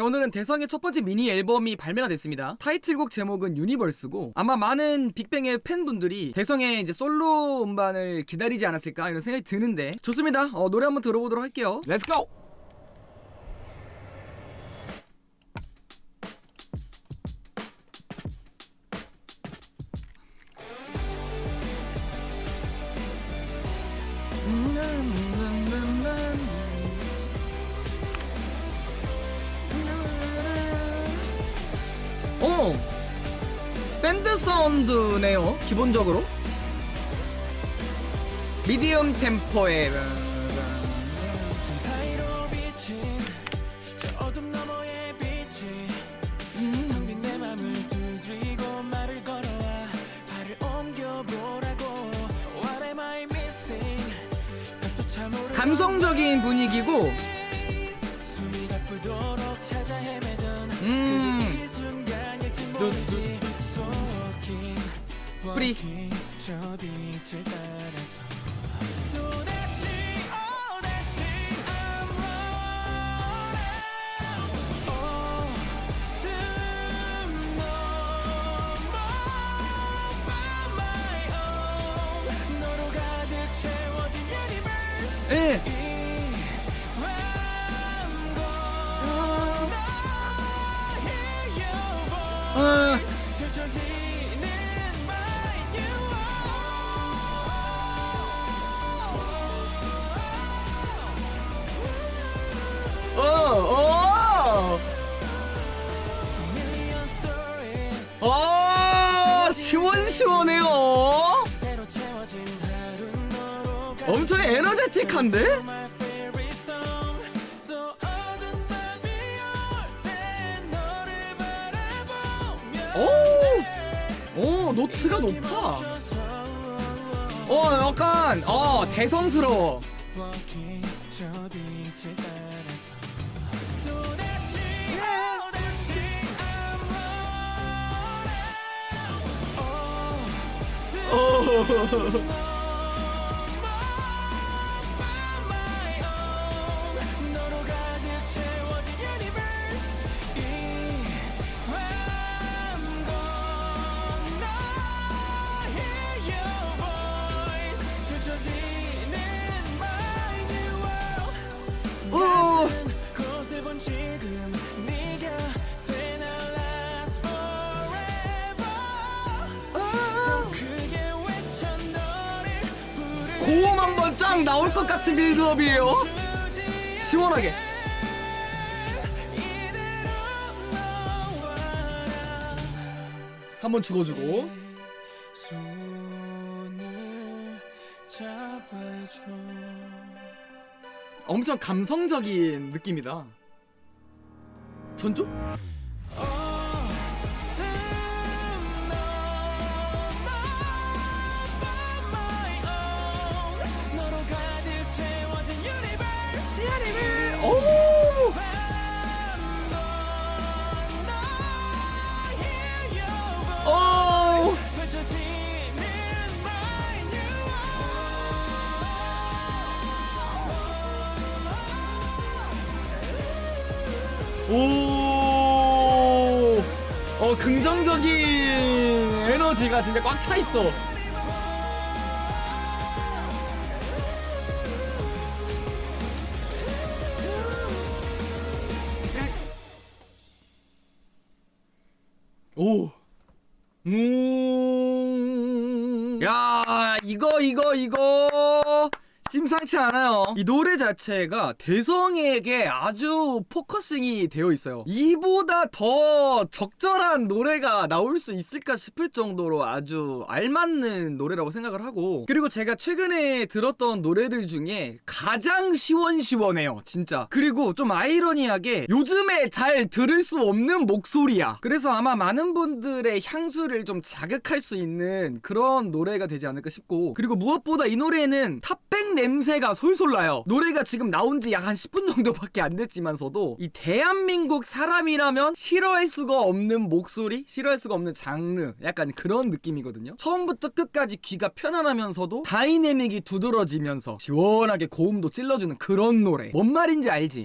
자 오늘은 대성의 첫 번째 미니 앨범이 발매가 됐습니다. 타이틀곡 제목은 유니버스고 아마 많은 빅뱅의 팬분들이 대성의 이제 솔로 음반을 기다리지 않았을까 이런 생각이 드는데 좋습니다. 어, 노래 한번 들어보도록 할게요. 렛츠 고! 어. 밴드 사운드네요 기본적으로. 미디엄 템포의 저 어둠 진 universe 예. 이 엄청 에너제틱한데? 오, 오, 노트가 높아. 어, 약간, 어, 대성스러워. walking 고음 한번 쫙 나올 것 같은 빌드업이에요. 시원하게. 한번 죽어주고. 엄청 감성적인 느낌이다. 전조? 오! 어, 긍정적인 에너지가 진짜 꽉 차 있어. 오. 음. 야, 이거 이거 이거 심 상치 않아요. 이 노래 자체가 대성에게 아주 포커싱이 되어 있어요. 이보다 더 적절한 노래가 나올 수 있을까 싶을 정도로 아주 알맞는 노래라고 생각을 하고 그리고 제가 최근에 들었던 노래들 중에 가장 시원시원해요. 진짜. 그리고 좀 아이러니하게 요즘에 잘 들을 수 없는 목소리야. 그래서 아마 많은 분들의 향수를 좀 자극할 수 있는 그런 노래가 되지 않을까 싶고 그리고 무엇보다 이 노래는 탑백 냄새 가 솔솔 나요. 노래가 지금 나온 지 약 한 10분 정도밖에 안 됐지만서도 이 대한민국 사람이라면 싫어할 수가 없는 목소리, 싫어할 수가 없는 장르, 약간 그런 느낌이거든요. 처음부터 끝까지 귀가 편안하면서도 다이내믹이 두드러지면서 시원하게 고음도 찔러주는 그런 노래. 뭔 말인지 알지?